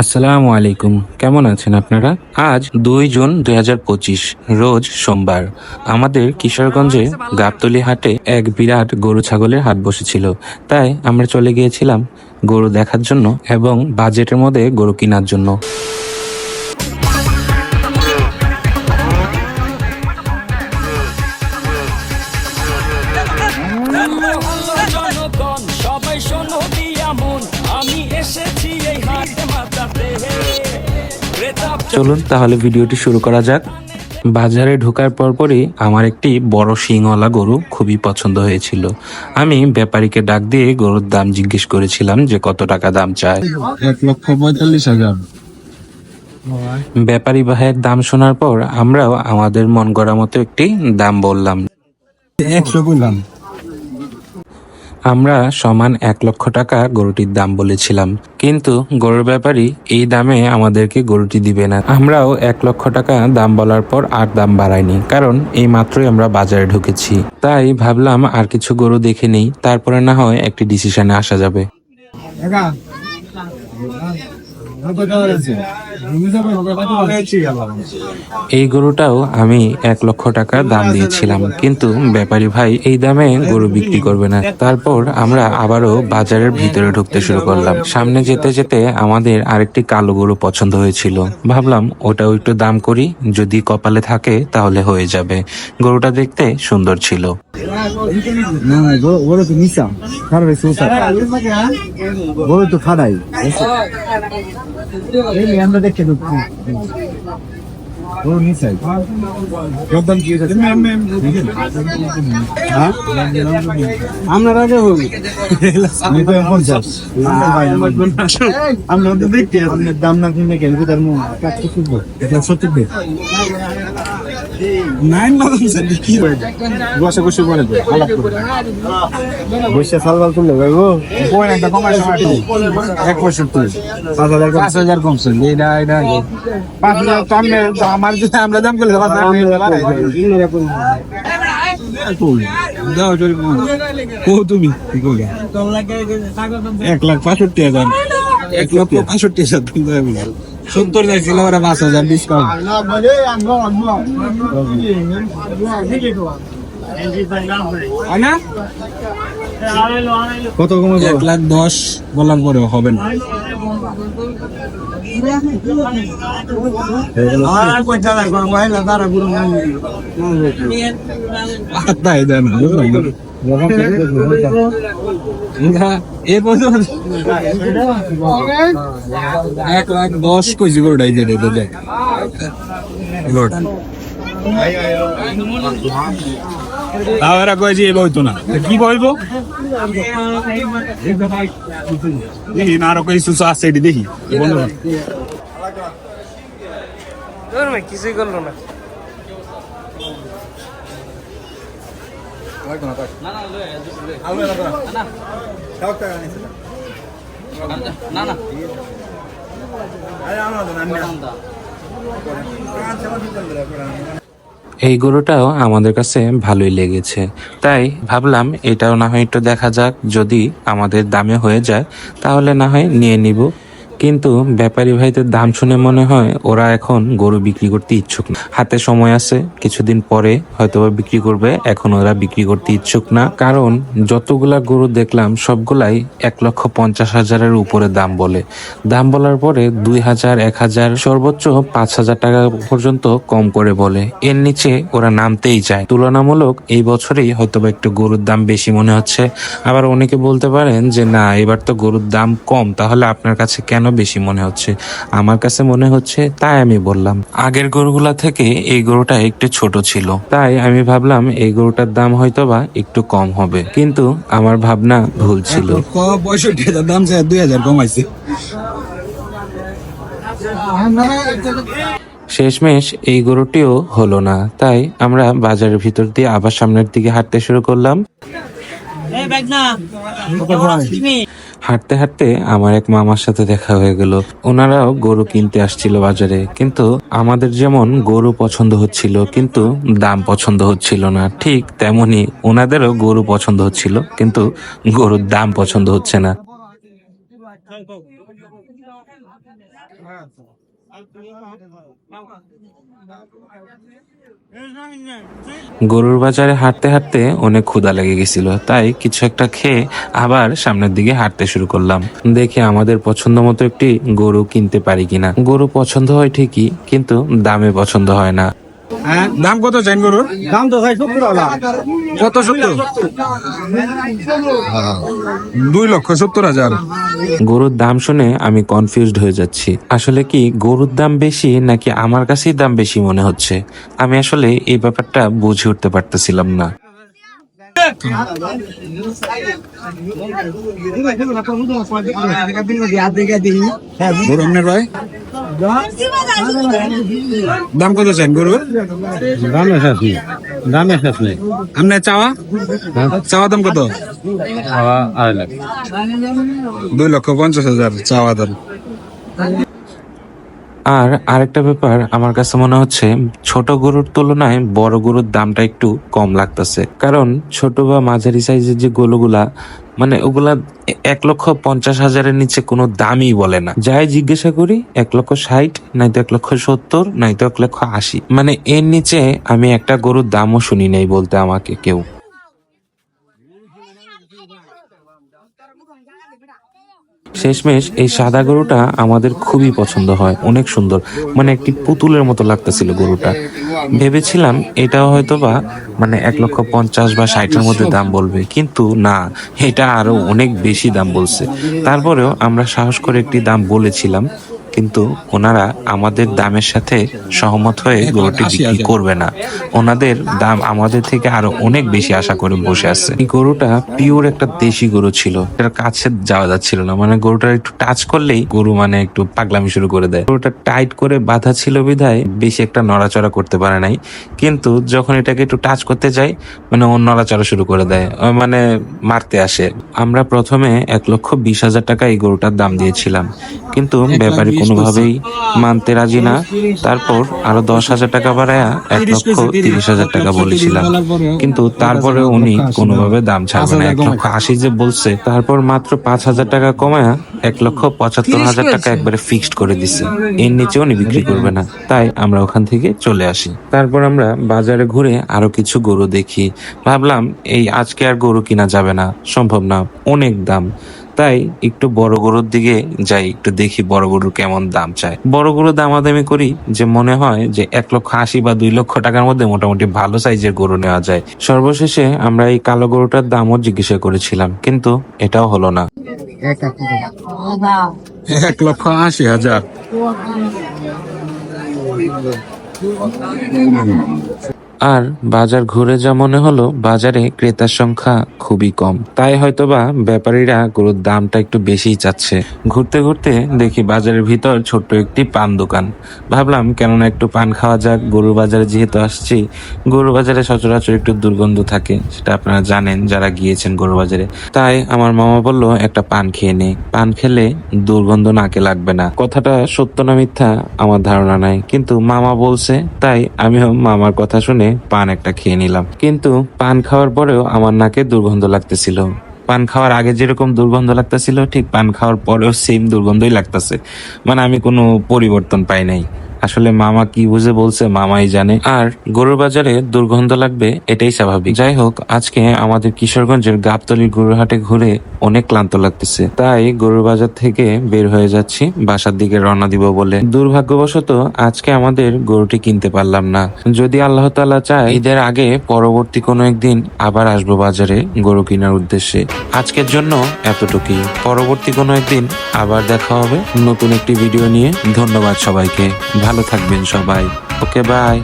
আসসালামু আলাইকুম। কেমন আছেন আপনারা? আজ দুই জুন দু হাজার পঁচিশ, রোজ সোমবার। আমাদের কিশোরগঞ্জে গাবতলি হাটে এক বিরাট গরু ছাগলের হাট বসেছিল। তাই আমরা চলে গিয়েছিলাম গরু দেখার জন্য এবং বাজেটের মধ্যে গরু কেনার জন্য। চলুন তাহলে ভিডিওটি শুরু করা যাক। বাজারে ঢোকার পরপরই আমার একটি বড় শিংওয়ালা গরু খুবই পছন্দ হয়েছিল। আমি ব্যাপারীকে ডাক দিয়ে গরুর দাম জিজ্ঞেস করেছিলাম যে কত টাকা দাম চায়। এক লক্ষ পঁয়তাল্লিশ হাজার। ব্যাপারী ভাইয়ের দাম শোনার পর আমরাও আমাদের মন গড়া মতো একটি দাম বললাম। একশো বললাম আমরা সমান এক লক্ষ টাকা গরুটির দাম বলেছিলাম। কিন্তু গরুর ব্যাপারী এই দামে আমাদেরকে গরুটি দিবে না। আমরাও এক লক্ষ টাকা দাম বলার পর আর দাম বাড়াইনি, কারণ এই মাত্রই আমরা বাজারে ঢুকেছি। তাই ভাবলাম আর কিছু গরু দেখে নেই, তারপরে না হয় একটি ডিসিশনে আসা যাবে। এই গরুটাও আমি এক লক্ষ টাকা দাম দিয়েছিলাম। কিন্তু ব্যাপারী ভাই এই দামে গরু বিক্রি করবে না। তারপর আমরা আবারও বাজারের ভিতরে ঢুকতে শুরু করলাম। সামনে যেতে যেতে আমাদের আরেকটি কালো গরু পছন্দ হয়েছিল। ভাবলাম ওটাও একটু দাম করি, যদি কপালে থাকে তাহলে হয়ে যাবে। গরুটা দেখতে সুন্দর ছিল। না না খারাই আমরা দেখে ঢুকছি। গরু নিসাই একদম কি হয়েছে? হ্যাঁ? আপনার আগে হোক পঞ্চাশ আমরা তো দেখতে দাম না কিনে কেন? তার মুখ কাটতে শুনব এটা সত্যি দে নাইন মাস কি বসে বসে বলে দে আলাপ করে বসে সালবাল তুললে গো কোন একটা কমাই সময় এক পঁয়ষট্টি পাঁচ হাজার পাঁচ হাজার কমছে। এটা এটা পাঁচ হাজার তো আমি আমার যদি আমরা দাম করলে পাঁচ তুমি? এক লাখ পঁয়ষট্টি হাজার। এক লক্ষ পঁয়ষট্টি হাজার তুমি সত্তর যাইছিল ওরা পাঁচ হাজার ডিসকাউন্ট কত কমে এক লাখ দশ বলার পরে হবে না। পাত্তাই দেয় না বুঝলাম এ পর্যন্ত এক লাখ দশ কেজি যেতে তো দেখ গরুটা তাও এরা কয়েছে এ বইতো না। কি বলব? দেখি না আরও কই সুসু আছে এটি দেখি। বন্ধ। কিছুই করল না। না না। এই গরুটাও আমাদের কাছে ভালোই লেগেছে। তাই ভাবলাম এটাও না হয় একটু দেখা যাক, যদি আমাদের দামে হয়ে যায়, তাহলে না হয় নিয়ে নিব। কিন্তু ব্যাপারী ভাইদের দাম শুনে মনে হয় ওরা এখন গরু বিক্রি করতে ইচ্ছুক না। হাতে সময় আছে, কিছুদিন পরে হয়তোবা বিক্রি করবে, এখন ওরা বিক্রি করতে ইচ্ছুক না। কারণ যতগুলা গরু দেখলাম, সবগুলাই এক লক্ষ পঞ্চাশ হাজারের উপরে দাম বলে। দাম বলার পরে দুই হাজার, এক হাজার, সর্বোচ্চ পাঁচ হাজার টাকা পর্যন্ত কম করে বলে। এর নিচে ওরা নামতেই চায়। তুলনামূলক এই বছরেই হয়তো বা একটু গরুর দাম বেশি মনে হচ্ছে। আবার অনেকে বলতে পারেন যে, না, এবার তো গরুর দাম কম, তাহলে আপনার কাছে কেন বেশি মনে হচ্ছে। আমার কাছে মনে হচ্ছে তাই আমি বললাম। আগের গরুগুলা থেকে এই গরুটা একটু ছোট ছিল। তাই আমি ভাবলাম এই গরুটার দাম হয়তো বা একটু কম হবে। কিন্তু আমার ভাবনা ভুল ছিল। পঁয়ষট্টি হাজার দাম চাই দুই হাজার কমাইছে। শেষমেশ এই গরুটিও হলো না। তাই আমরা বাজারের ভিতর দিয়ে আবার সামনের দিকে হাঁটতে শুরু করলাম। হাঁটতে হাঁটতে আমার এক মামার সাথে দেখা হয়ে গেল। ওনারাও গরু কিনতে আসছিল বাজারে কিন্তু আমাদের যেমন গরু পছন্দ হচ্ছিল কিন্তু দাম পছন্দ হচ্ছিল না। ঠিক তেমনি ওনাদেরও গরু পছন্দ হচ্ছিল কিন্তু গরুর দাম পছন্দ হচ্ছে না। গরুর বাজারে হাঁটতে হাঁটতে অনেক ক্ষুদা লেগে গেছিল, তাই কিছু একটা খেয়ে আবার সামনের দিকে হাঁটতে শুরু করলাম। দেখে আমাদের পছন্দ মতো একটি গরু কিনতে পারি কিনা। গরু পছন্দ হয় ঠিকই, কিন্তু দামে পছন্দ হয় না। হ্যাঁ দাম কত চাইন গরুর? দাম তো ভাই সত্তর কত সত্তর? দুই লক্ষ সত্তর হাজার। গরুর দাম শুনে আমি কনফিউজড হয়ে যাচ্ছি। আসলে কি গরুর দাম বেশি নাকি আমার কাছেই দাম বেশি মনে হচ্ছে? আমি আসলে এই ব্যাপারটা বুঝে উঠতে পারতেছিলাম না। ভাই? দাম কত চান গরুর দাম শেষ নেই দাম শেষ নেই আপনার চাওয়া? চাওয়া দাম কত? আড়াই লাখ। দুই লক্ষ পঞ্চাশ হাজার চাওয়া দাম। আর আরেকটা ব্যাপার, আমার কাছে মনে হচ্ছে ছোট গরুর তুলনায় বড় গরুর দামটা একটু কম লাগতেছে। কারণ ছোট বা মাঝারি সাইজের যে গরুগুলা মানে ওগুলা এক লক্ষ পঞ্চাশ হাজারের নিচে কোনো দামই বলে না। যাই জিজ্ঞাসা করি, এক লক্ষ ষাট নয়তো এক লক্ষ সত্তর নয়তো এক লক্ষ আশি। মানে এর নিচে আমি একটা গরুর দামও শুনি নাই বলতে আমাকে কেউ। শেষমেশ এই সাদা গরুটা আমাদের খুবই পছন্দ হয়, অনেক সুন্দর। মানে একটি পুতুলের মতো লাগতেছিল গরুটা। ভেবেছিলাম এটাও হয়তো বা মানে এক লক্ষ পঞ্চাশ বা ষাটের মধ্যে দাম বলবে। কিন্তু না, এটা আরও অনেক বেশি দাম বলছে। তারপরেও আমরা সাহস করে একটি দাম বলেছিলাম। কিন্তু ওনারা আমাদের দামের সাথে সহমত হয়ে গরুটি বিক্রি করবে না। ওনাদের দাম আমাদের থেকে আরও অনেক বেশি আশা করে বসে আছে। এই গরুটা পিওর একটা দেশি গরু ছিল। এটার কাছে যাওয়া যাচ্ছিল না। মানে গরুটা একটু টাচ করলেই গরু মানে একটু পাগলামি শুরু করে দেয়। গরুটা টাইট করে বাঁধা ছিল বিধায় বেশি একটা নড়াচড়া করতে পারে নাই। কিন্তু যখন এটাকে একটু টাচ করতে যাই মানে ও নড়াচড়া শুরু করে দেয়। মানে মারতে আসে। আমরা প্রথমে এক লক্ষ বিশ হাজার টাকা এই গরুটার দাম দিয়েছিলাম। কিন্তু ব্যাপারী কোনোভাবেই মানতে রাজি না। তারপর আরও দশ হাজার টাকা বাড়ায়া এক লক্ষ তিরিশ হাজার টাকা বলেছিলাম। কিন্তু তারপরে উনি কোনোভাবে দাম ছাড়বে না। এক লক্ষ আশি যে বলছে তারপর মাত্র পাঁচ হাজার টাকা কমায়া এক লক্ষ পঁচাত্তর হাজার টাকা একবারে ফিক্সড করে দিছে। এর নিচে উনি বিক্রি করবে না। তাই আমরা ওখান থেকে চলে আসি। তারপর আমরা বাজারে ঘুরে আরও কিছু গরু দেখি। ভাবলাম এই আজকে আর গরু কিনা যাবে না। সম্ভব না। অনেক দাম। তাই একটু বড় গরুর দিকে যাই, একটু দেখি বড় গরুর কেমন দাম চায়। বড় গরু দামাদামি করি যে মনে হয় যে এক লক্ষ আশি বা দুই লক্ষ টাকার মধ্যে মোটামুটি ভালো সাইজের গরু নেওয়া যায়। সর্বশেষে আমরা এই কালো গরুটার দামও জিজ্ঞাসা করেছিলাম, কিন্তু এটাও হলো না। এক লক্ষ আশি হাজার। আর বাজার ঘুরে যা মনে হলো, বাজারে ক্রেতার সংখ্যা খুবই কম। তাই হয়তোবা ব্যাপারীরা গরুর দামটা একটু বেশিই চাচ্ছে। ঘুরতে ঘুরতে দেখি বাজারের ভিতর ছোট্ট একটি পান দোকান। ভাবলাম, কেননা একটু পান খাওয়া যাক, গরুর বাজারে যেহেতু আসছি, গরুর বাজারে সচরাচর একটু দুর্গন্ধ থাকে, সেটা আপনারা জানেন যারা গিয়েছেন গরুর বাজারে। তাই আমার মামা বলল, একটা পান খেয়ে নে। পান খেলে দুর্গন্ধ নাকে লাগবে না। কথাটা সত্য না মিথ্যা, আমার ধারণা নাই। কিন্তু মামা বলছে, তাই আমিও মামার কথা শুনে পান একটা খেয়ে নিলাম। কিন্তু পান খাওয়ার পরেও আমার নাকে দুর্গন্ধ লাগতেছিল। পান খাওয়ার আগে যেরকম দুর্গন্ধ লাগতেছিল, ঠিক পান খাওয়ার পরেও সেম দুর্গন্ধই লাগতেছে। মানে আমি কোনো পরিবর্তন পাই নাই। আসলে মামা কি বুঝে বলছে মামাই জানে। আর গরুর বাজারে দুর্গন্ধ লাগবে, এটাই স্বাভাবিক। যাই হোক, আজকে আমাদের কিশোরগঞ্জের গাবতলি গরুর হাটে ঘুরে অনেক ক্লান্ত লাগতেছে। তাই গরুর বাজার থেকে বের হয়ে যাচ্ছি, বাসার দিকে রওনা দিব বলে। দুর্ভাগ্যবশত আজকে আমাদের গরুটি কিনতে পারলাম না। যদি আল্লাহ তাআলা চায়, ঈদের আগে পরবর্তী কোনো একদিন আবার আসব বাজারে গরু কেনার উদ্দেশ্যে। আজকের জন্য এতটুকুই। পরবর্তী কোনো একদিন আবার দেখা হবে নতুন একটি ভিডিও নিয়ে। ধন্যবাদ সবাইকে। ভালো থাকবেন সবাই। Okay bye